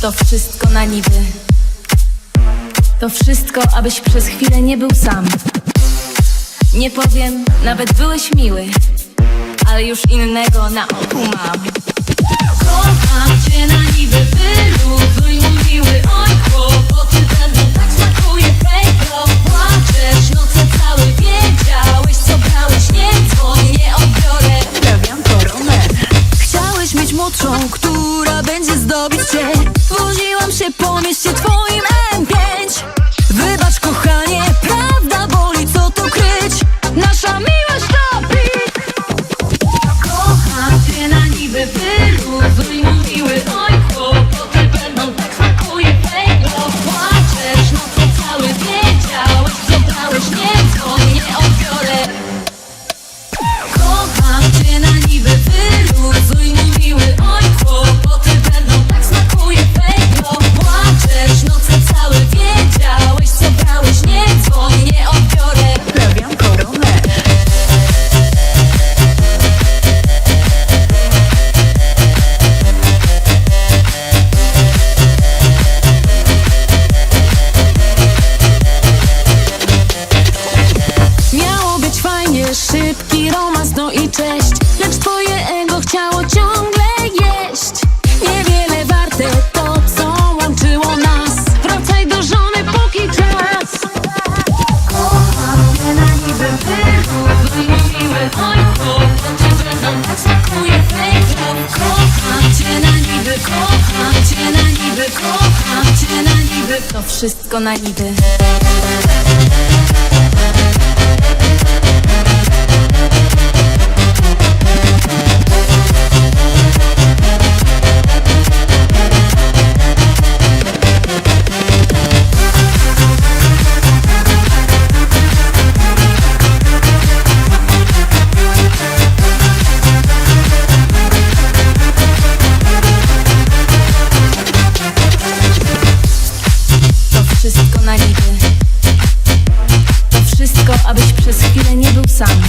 To wszystko na niby. To wszystko, abyś przez chwilę nie był sam. Nie powiem, nawet byłeś miły Ale już innego na oku mam. Kocham cię na niby, wyluzuj, mówiły o Kocham cię na niby, to wszystko na niby. abyś przez chwilę nie był sam.